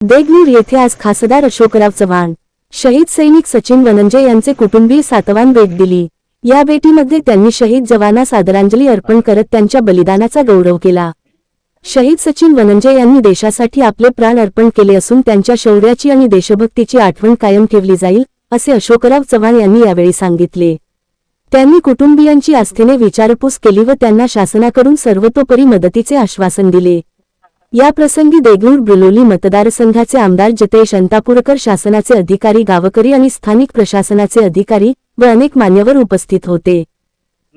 देगलूर येथे आज खासदार अशोकराव चव्हाण शहीद सैनिक सचिन वनंजे यांचे कुटुंबीय सातवान भेट दिली. या भेटीमध्ये त्यांनी शहीद जवानास आदरांजली अर्पण करत त्यांच्या बलिदानाचा गौरव केला. शहीद सचिन वनंजे यांनी देशासाठी आपले प्राण अर्पण केले असून त्यांच्या शौर्याची आणि देशभक्तीची आठवण कायम ठेवली जाईल असे अशोकराव चव्हाण यांनी यावेळी सांगितले. त्यांनी कुटुंबियांची आस्थेने विचारपूस केली व त्यांना शासनाकडून सर्वतोपरी मदतीचे आश्वासन दिले. या प्रसंगी देगलूर ब्रिलोली मतदारसंघाचे आमदार जतेश अंतापूरकर शासनाचे अधिकारी गावकरी आणि स्थानिक प्रशासनाचे अधिकारी व अनेक मान्यवर उपस्थित होते.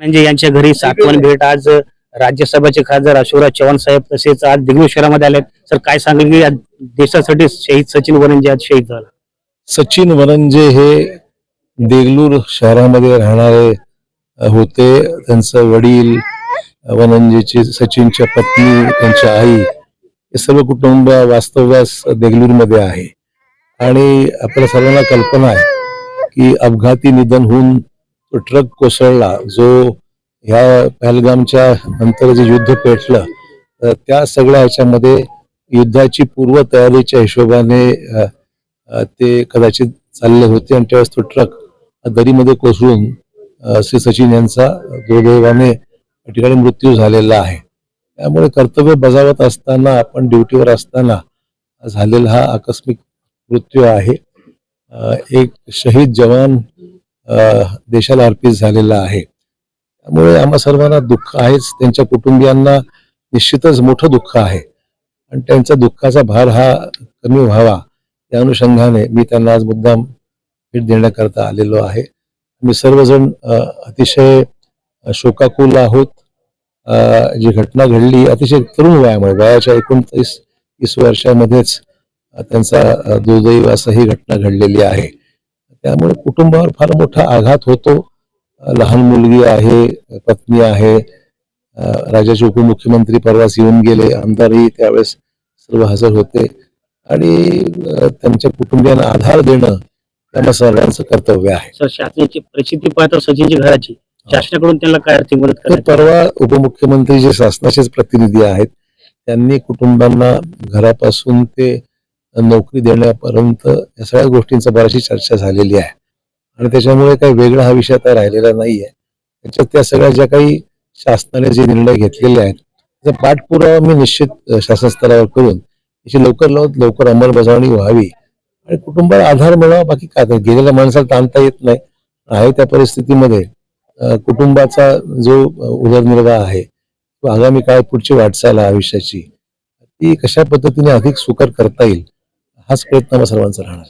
म्हणजे यांच्या घरी सातवण भेट आज राज्यसभेचे खासदार अशोकराव चव्हाण साहेब तसेच आज दिग्रू शहरामध्ये आले सर काय सांगेल की देशासाठी शहीद सचिन वरंजे आज शहीद झाला? सचिन वनंजे हे देगलूर शहरामध्ये राहणारे होते. त्यांचं वडील वनंजेची सचिनच्या पत्नी त्यांची आई हे सर्व कुटुंब वास्तव्यास देगलूरमध्ये आहे. आणि आपल्या सर्वांना कल्पना आहे की अपघाती निधन होऊन तो ट्रक कोसळला जो ह्या पहलगामच्या नंतर जे युद्ध पेटलं त्या सगळ्या ह्याच्यामध्ये युद्धाची पूर्वतयारीच्या हिशोबाने ते कदाचित चालले होते. आणि त्यावेळेस तो ट्रक दरीमध्ये कोसळून श्री सचिन यांचा दुर्दैवाने या ठिकाणी मृत्यू झालेला आहे. त्यामुळे कर्तव्य बजावत असताना आपण ड्युटीवर असताना झालेला हा आकस्मिक मृत्यू आहे. एक शहीद जवान देशाला अर्पित झालेला आहे. त्यामुळे आम्हा सर्वांना दुःख आहेच. त्यांच्या कुटुंबियांना निश्चितच मोठं दुःख आहे. आणि त्यांचा दुःखाचा भार हा कमी व्हावा त्या अनुषंगाने मी त्यांना आज मुद्दाम भेट देण्याकरता आलेलो आहे. मी सर्वजण अतिशय शोकाकुल आहोत. जी घटना घडली अतिशय तरुण वयामुळे वयाच्या एकोणतीस तीस वर्षामध्येच त्यांचा दुर्दैव असं ही घटना घडलेली आहे. त्यामुळे कुटुंबावर फार मोठा आघात होतो. लहान मुलगी आहे पत्नी आहे. राज्याचे उपमुख्यमंत्री परवास येऊन गेले. आमदारही त्यावेळेस सर्व हजर होते. आणि त्यांच्या कुटुंबियांना आधार देणं त्यांना सर्वांचं कर्तव्य आहे. सर शासनाची परिस्थिती पाहता सचिनची घराची. शासनाकडून त्यांना काय आर्थिक मदत तर परवा उपमुख्यमंत्री जे शासनाचेच प्रतिनिधी आहेत त्यांनी कुटुंबांना घरापासून ते नोकरी देण्यापर्यंत या सगळ्या गोष्टींचा बराचशी चर्चा झालेली आहे. आणि त्याच्यामुळे काही वेगळा हा विषय आता राहिलेला नाहीये. त्याच्यात त्या सगळ्या ज्या काही शासनाने जे निर्णय घेतलेले आहेत त्याचा पाठपुरावा मी निश्चित शासन स्तरावर करून त्याची लवकर लवकर लवकर अंमलबजावणी व्हावी. आणि कुटुंबाला आधार मिळावा बाकी काय? गेलेल्या माणसाला ताणता येत नाही. आहे त्या परिस्थितीमध्ये कुटुंबाचा जो उदरनिर्वाह आहे किंवा आगामी काळ पुढची वाटचाल आहे आयुष्याची ती कशा पद्धतीने अधिक सुकर करता येईल हाच प्रयत्न सर्वांचा राहणार